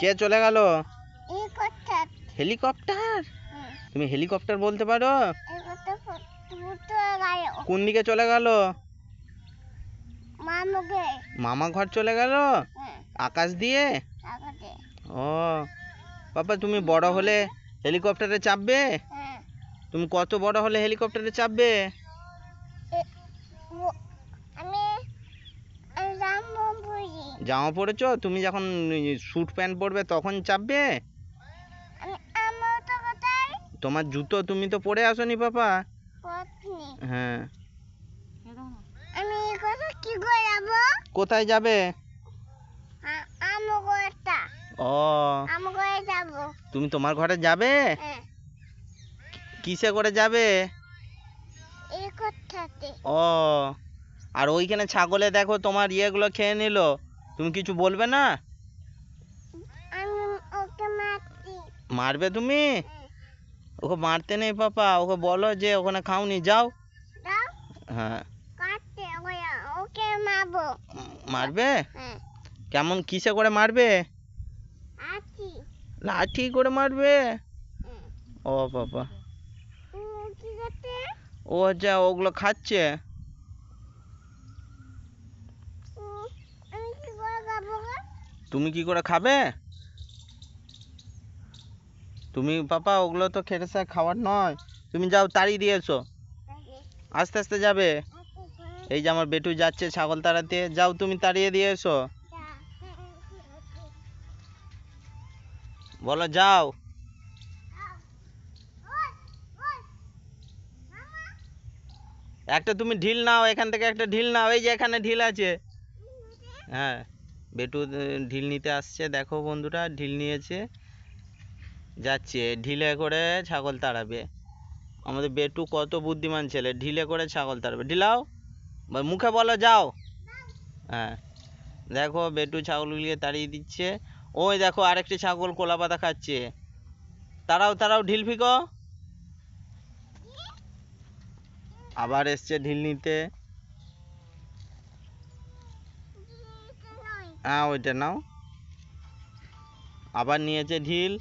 কে চলে গেল? হেলিকপ্টার তুমি হেলিকপ্টার বলতে পারো? কোন দিকে চলে গেল? মামা ঘর চলে গেল? আকাশ দিয়ে? ও। বাবা তুমি বড় হলে হেলিকপ্টারে চাপবে? তুমি কত বড় হলে হেলিকপ্টারে চাপবে? জামা পরেছো? তুমি যখন স্যুট প্যান্ট পরবে তখন চাপবে? তোমার জুতো তুমি তো পরে আসনি পাপা। হ্যাঁ। কোথায় যাবে? ও। তুমি তোমার ঘরে যাবে? হ্যাঁ। কিসে করে যাবে? ও। আর ওইখানে ছাগলে দেখো তোমার ইয়েগুলো খেয়ে নিল। তুমি কিছু বলবে না? ওকে মারবে তুমি। ওকে মারতে নেই পাপা ওকে বলো যে ওখানে খাওনি যাও। হ্যাঁ। মারবো। মারবে? হ্যাঁ। কেমন কিসে করে মারবে? লাঠি। করে মারবে? হ্যাঁ। ও বাবা। ও যা ওগুলো খাচ্ছে উম, আমি কি করে যাব গো? তুমি কি করে খাবে? তুমি পাপা, ওগুলো তো খেতে স্যার খাওয়ার নয়। তুমি যাও তাড়ি দিয়েছ আস্তে আস্তে যাবে। এই যে আমার বেটু যাচ্ছে ছাগল তাড়াতে। যাও, তুমি তাড়িয়ে দিয়ে এসো। বলো, যাও। একটা তুমি ঢিল নাও, এখান থেকে একটা ঢিল নাও। এই যে এখানে ঢিল আছে। হ্যাঁ। বেটু ঢিল নিতে আসছে। দেখো বন্ধুরা, ঢিল নিয়েছে। যাচ্ছে। ঢিলে করে ছাগল তাড়াবে। আমাদের বেটু কত বুদ্ধিমান ছেলে। ঢিলে করে ছাগল তাড়াবে। ঢিলাও। মুখে বলো, যাও। হ্যাঁ। দেখো বেটু ছাগলগুলিকে তাড়িয়ে দিচ্ছে। ওই দেখো আরেকটি ছাগল কোলা পাতা খাচ্ছে। তারাও তারাও ঢিল ফিকো। আবার এসছে ঢিল নিতে। হ্যাঁ ওইটা নাও আবার নিয়েছে ঢিল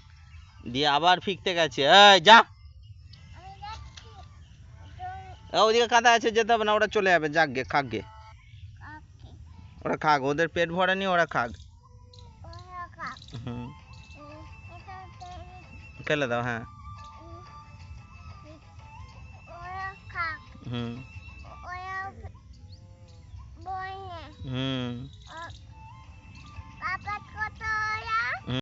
দিয়ে আবার ফিকতে গেছে এই যা আমি যাচ্ছি। তো এ, ওদিকে কাদা আছে যেতে হবে না ওরা চলে যাবে যাক গে খাক গে কাকে? ওরা খাক ওদের পেট ভরা নিয়ে ওরা খাক ওরা কাক। হুম উম, এটা তেরি- ফেলে দাও হ্যাঁ উম, ওরা কাক। হুম ওরা বনে। হুম